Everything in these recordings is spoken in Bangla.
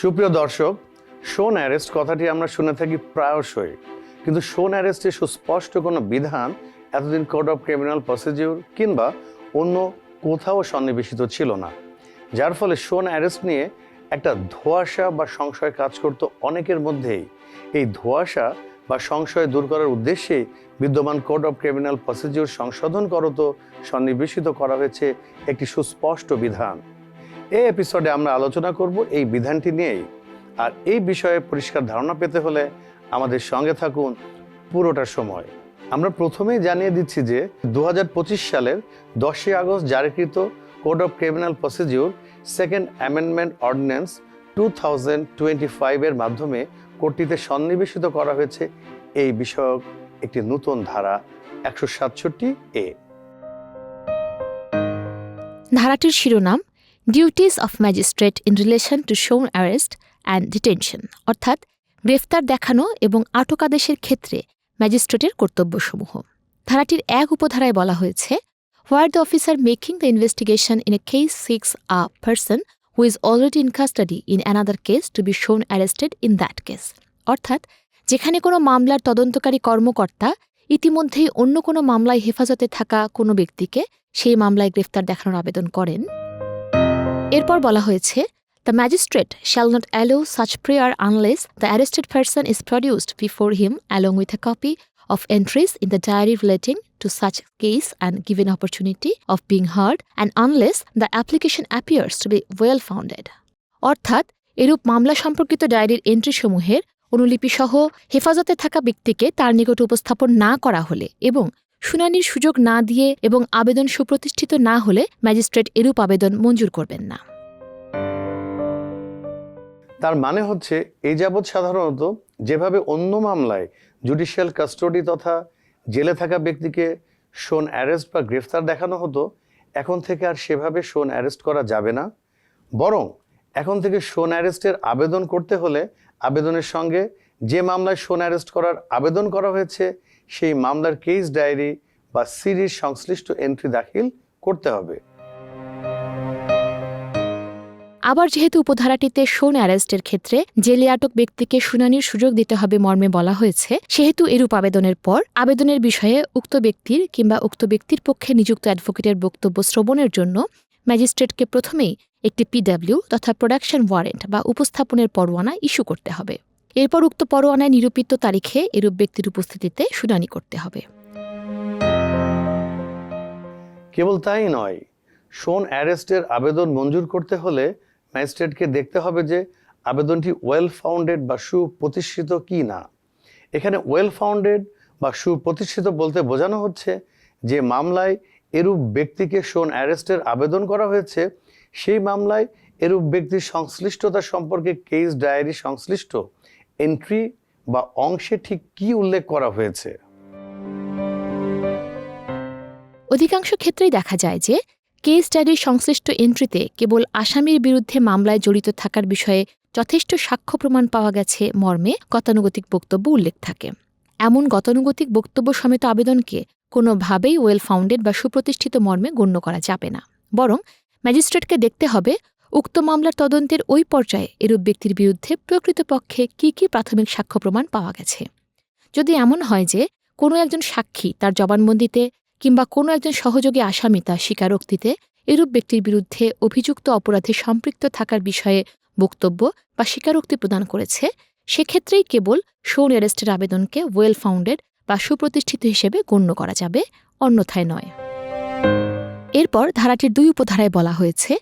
সুপ্রিয় দর্শক, শোন অ্যারেস্ট কথাটি আমরা শুনে থাকি প্রায়শই। কিন্তু শোন অ্যারেস্টে সুস্পষ্ট কোনো বিধান এতদিন কোড অফ ক্রিমিনাল প্রসিডিউর কিংবা অন্য কোথাও সন্নিবেশিত ছিল না। যার ফলে শোন অ্যারেস্ট নিয়ে একটা ধোঁয়াশা বা সংশয় কাজ করতো অনেকের মধ্যেই। এই ধোঁয়াশা বা সংশয় দূর করার উদ্দেশ্যে বিদ্যমান কোড অফ ক্রিমিনাল প্রসিডিউর সংশোধন করত, সন্নিবেশিত করা হয়েছে একটি সুস্পষ্ট বিধান। এই এপিসোডে আমরা আলোচনা করব এই বিধানটি নিয়েই। আর এই বিষয়ে পরিষ্কার ধারণা পেতে হলে আমাদের সঙ্গে থাকুন পুরোটা সময়। আমরা প্রথমেই জানিয়ে দিচ্ছি যে দু সালের দশই August জারিকৃত code of criminal procedure second amendment ordinance two thousand twenty ফাইভের মাধ্যমে কোর্টটিতে সন্নিবেশিত করা হয়েছে। এই বিষয়ক একটি নতুন ধারা একশো সাতষট্টি এ। ধারাটির শিরোনাম duties of magistrate in relation to shown arrest and detention অর্থাৎ গ্রেফতার দেখানো এবং আটক আদেশের ক্ষেত্রে ম্যাজিস্ট্রেটের কর্তব্যসমূহ। ধারাটির এক উপধারায় বলা হয়েছে where the officer making the investigation in a case seeks a person who is already in custody in another case to be shown arrested in that case অর্থাৎ, যেখানে কোনো মামলার তদন্তকারী কর্মকর্তা ইতিমধ্যেই অন্য কোনো মামলায় হেফাজতে থাকা কোনো ব্যক্তিকে সেই মামলায় গ্রেফতার দেখানোর আবেদন করেন। এরপর বলা হয়েছে the magistrate shall not allow such prayer unless the arrested person is produced before him along with a copy of entries in the diary relating to such case and given opportunity of being heard, and unless the application appears to be well founded অর্থাৎ, এরূপ মামলা সম্পর্কিত ডায়েরির এন্ট্রিসমূহের অনুলিপি সহ হেফাজতে থাকা ব্যক্তিকে তার নিকট উপস্থাপন না করা হলে এবং শুনানির সুযোগ না দিয়ে এবং আবেদন সুপ্রতিষ্ঠিত না হলে ম্যাজিস্ট্রেট এরূপ আবেদন মঞ্জুর করবেন না। তার মানে হচ্ছে, এই যাবৎ সাধারণত যেভাবে অন্য মামলায় জুডিশিয়াল কাস্টডি তথা জেলে থাকা ব্যক্তিকে শোন অ্যারেস্ট বা গ্রেফতার দেখানো হতো, এখন থেকে আর সেভাবে শোন অ্যারেস্ট করা যাবে না। বরং এখন থেকে শোন অ্যারেস্টের আবেদন করতে হলে আবেদনের সঙ্গে যে মামলায় শোন অ্যারেস্ট করার আবেদন করা হয়েছে, সেই মামলার কেস ডায়েরি বা সিরিজ সংশ্লিষ্ট এন্ট্রি দাখিল করতে হবে। আবার যেহেতু উপধারাটিতে শোন অ্যারেস্টের ক্ষেত্রে জেলে আটক ব্যক্তিকে শুনানির সুযোগ দিতে হবে মর্মে বলা হয়েছে, সেহেতু এরূপ আবেদনের পর আবেদনের বিষয়ে উক্ত ব্যক্তির কিংবা উক্ত ব্যক্তির পক্ষে নিযুক্ত অ্যাডভোকেটের বক্তব্য শ্রবণের জন্য ম্যাজিস্ট্রেটকে প্রথমেই একটি পিডাব্লিউ তথা প্রোডাকশন ওয়ারেন্ট বা উপস্থাপনের পরোয়ানা ইস্যু করতে হবে। এরপর উক্ত পরোয়ানায় নিরূপিত তারিখে এরূপ ব্যক্তির উপস্থিতিতে শুনানি করতে হবে। কেবল তাই নয় শোন অ্যারেস্টের আবেদন মঞ্জুর করতে হলে ম্যাজিস্ট্রেটকে দেখতে হবে যে আবেদনটি ওয়েল ফাউন্ডেড বা সুপ্রতিষ্ঠিত কি না। এখানে ওয়েল ফাউন্ডেড বা সুপ্রতিষ্ঠিত বলতে বোঝানো হচ্ছে যে মামলায় এরূপ ব্যক্তিকে শোন অ্যারেস্টের আবেদন করা হয়েছে, সেই মামলায় এরূপ ব্যক্তির সংশ্লিষ্টতা সম্পর্কে কেস ডায়েরি সংশ্লিষ্ট। এন্ট্রি বা অংশে ঠিক কি উল্লেখ করা হয়েছে? অধিকাংশ ক্ষেত্রেই দেখা যায় যে কেস ডায়েরির সংশ্লিষ্ট এন্ট্রিতে কেবল আসামির বিরুদ্ধে মামলায় জড়িত থাকার বিষয়ে যথেষ্ট সাক্ষ্য প্রমাণ পাওয়া গেছে মর্মে গতানুগতিক বক্তব্য উল্লেখ থাকে। এমন গতানুগতিক বক্তব্য সমেত আবেদনকে কোনোভাবেই ওয়েল ফাউন্ডেড বা সুপ্রতিষ্ঠিত মর্মে গণ্য করা যাবে না। বরং ম্যাজিস্ট্রেটকে দেখতে হবে উক্ত মামলার তদন্তের ওই পর্যায়ে এরূপ ব্যক্তির বিরুদ্ধে প্রকৃতপক্ষে কী কী প্রাথমিক সাক্ষ্য প্রমাণ পাওয়া গেছে? যদি এমন হয় যে কোনো একজন সাক্ষী তার জবানবন্দিতে কিংবা কোনো একজন সহযোগী আসামি তার স্বীকারোক্তিতে এরূপ ব্যক্তির বিরুদ্ধে অভিযুক্ত অপরাধে সম্পৃক্ত থাকার বিষয়ে বক্তব্য বা স্বীকারোক্তি প্রদান করেছে, সেক্ষেত্রেই কেবল শোন অ্যারেস্টের আবেদনকে ওয়েল ফাউন্ডেড বা সুপ্রতিষ্ঠিত হিসেবে গণ্য করা যাবে, অন্যথায় নয়। এরপর ধারাটির দুই উপধারায় বলা হয়েছে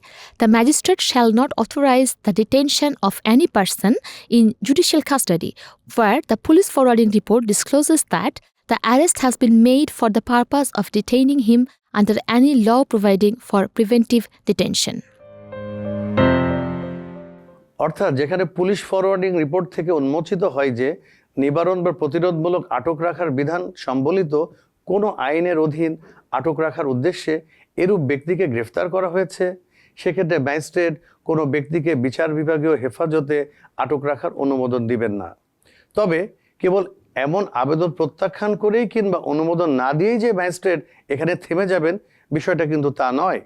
the magistrate shall not authorise the detention of any person in judicial custody where the police forwarding report discloses that the arrest has been made for the purpose of detaining him under any law providing for preventive detention. অর্থাৎ যেখানে পুলিশ ফরওয়ার্ডিং রিপোর্ট থেকে উন্মোচিত হয় যে নিবারণ বা প্রতিরোধমূলক আটক রাখার বিধান সম্বলিত কোনো আইনের অধীন আটক রাখার উদ্দেশ্যে এরূপ ব্যক্তিকে গ্রেফতার করা হয়েছে। সেক্ষেত্রে ম্যাজিস্ট্রেট কোনো ব্যক্তিকে বিচার বিভাগীয় হেফাজতে আটক রাখার অনুমোদন দিবেন না। তবে কেবল এমন আবেদন প্রত্যাখ্যান করেই কিংবা অনুমোদন না দিয়েই যে ম্যাজিস্ট্রেট এখানে থেমে যাবেন, বিষয়টা কিন্তু তা নয়।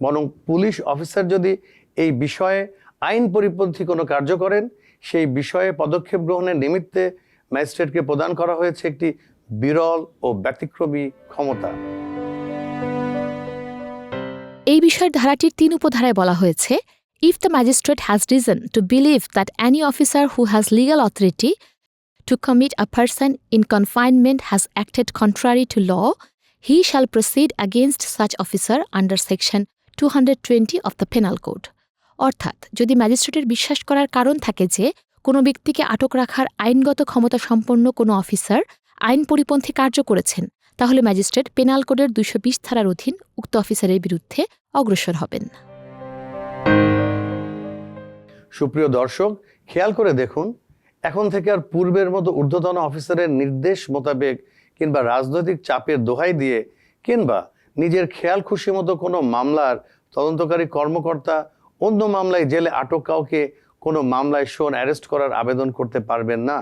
বরং পুলিশ অফিসার যদি এই বিষয়ে আইন পরিপন্থী কোনো কার্য করেন, সেই বিষয়ে পদক্ষেপ গ্রহণের নিমিত্তে ম্যাজিস্ট্রেটকে প্রদান করা হয়েছে একটি বিরল ও ব্যতিক্রমী ক্ষমতা। এই বিষয়ের ধারাটির তিন উপধারায় বলা হয়েছে if the magistrate has reason to believe that any officer who has legal authority to commit a person in confinement has acted contrary to law he shall proceed against such officer under section two hundred twenty of the penal code অর্থাৎ, যদি ম্যাজিস্ট্রেটের বিশ্বাস করার কারণ থাকে যে কোনো ব্যক্তিকে আটক রাখার আইনগত ক্ষমতা সম্পন্ন কোনো অফিসার আইন পরিপন্থী কার্য করেছেন, তাহলে ম্যাজিস্ট্রেট পেনাল কোডের বিশ ধারার অধীন উক্ত অফিসারের বিরুদ্ধে অগ্রসর হবেন। সুপ্রিয় দর্শক, খেয়াল করে দেখুন, এখন থেকে আর পূর্বের মতো ঊর্ধ্বতন অফিসারের নির্দেশ মোতাবেক কিংবা রাজনৈতিক চাপের দোহাই দিয়ে কিংবা নিজের খেয়াল খুশি মতো কোনো মামলার তদন্তকারী কর্মকর্তা অন্য মামলায় জেলে আটক কাউকে কোনো মামলায় শোন অ্যারেস্ট করার আবেদন করতে পারবেন না।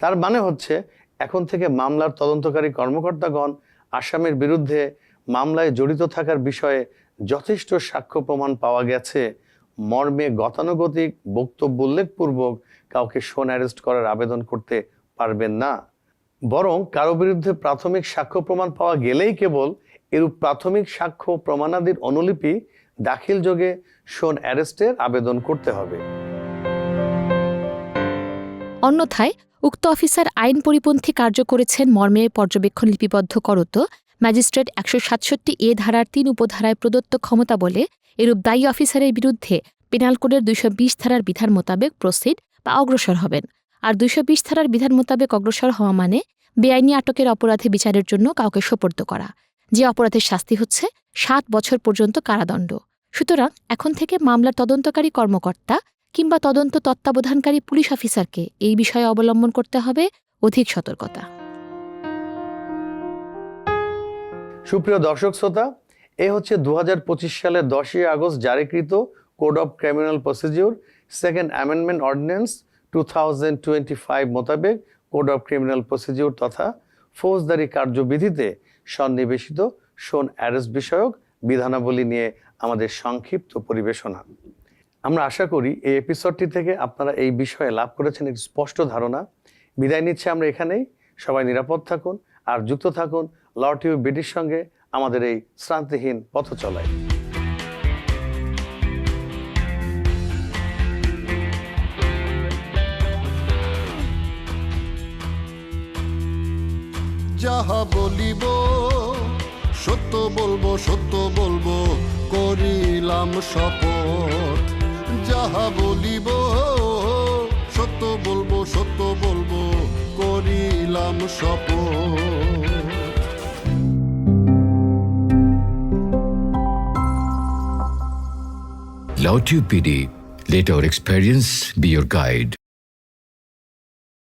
তার মানে হচ্ছে এখন থেকে মামলার তদন্তকারী কর্মকর্তাগণ আসামের বিরুদ্ধে মামলায় জড়িত থাকার বিষয়ে যথেষ্ট সাক্ষ্য প্রমাণ পাওয়া গেছে। মর্মে গতানুগতিক, বক্তব্য উল্লেখপূর্বক কাউকে শোন অ্যারেস্ট করার আবেদন করতে পারবেন না। বরং কারও বিরুদ্ধে প্রাথমিক সাক্ষ্য প্রমাণ পাওয়া গেলেই কেবল এরূপ প্রাথমিক সাক্ষ্য প্রমাণাদির অনুলিপি দাখিল যোগে শোন অ্যারেস্টের আবেদন করতে হবে। অন্যথায় উক্ত অফিসার আইন পরিপন্থী কার্য করেছেন মর্মে পর্যবেক্ষণ লিপিবদ্ধ করত। ম্যাজিস্ট্রেট একশো সাতষট্টি এ ধারার তিন উপধারায় প্রদত্ত ক্ষমতা বলে এরূপ দায়ী অফিসারের বিরুদ্ধে পেনাল কোডের দুইশো বিশ ধারার বিধান মোতাবেক প্রসিড বা অগ্রসর হবেন। আর দুইশো বিশ ধারার বিধান মোতাবেক অগ্রসর হওয়া মানে বেআইনি আটকের অপরাধে বিচারের জন্য কাউকে সোপর্দ করা। যে অপরাধের শাস্তি হচ্ছে সাত বছর পর্যন্ত কারাদণ্ড। সুতরাং এখন থেকে মামলার তদন্তকারী কর্মকর্তা কিংবা তদন্ত তত্ত্বাবধানকারী পুলিশ অফিসারকে এই বিষয়ে অবলম্বন করতে হবে অধিক সতর্কতা। সুপ্রিয় দর্শক শ্রোতা, এ হচ্ছে দু সালের দশই August জারিকৃত code of criminal procedure second amendment ordinance two thousand twenty five মোতাবেক কোড অফ ক্রিমিনাল প্রসিডিউর তথা ফৌজদারি কার্যবিধিতে সন্নিবেশিত শোন অ্যারেস্ট বিষয়ক বিধানাবলী নিয়ে আমাদের সংক্ষিপ্ত পরিবেশনা। আমরা আশা করি এই এপিসোডটি থেকে আপনারা এই বিষয়ে লাভ করেছেন একটি স্পষ্ট ধারণা। বিদায় নিচ্ছে আমরা এখানেই। সবাই নিরাপদ থাকুন আর যুক্ত থাকুন ল টিভি বিডির সঙ্গে আমাদের এই শ্রান্তিহীন পথ চলায় বলিব, সত্য বলব সত্য বলব, করিলাম যাহা বলিব সত্য বলব সত্য বলব করিলাম শপথ Lautube PD, let our experience be your guide.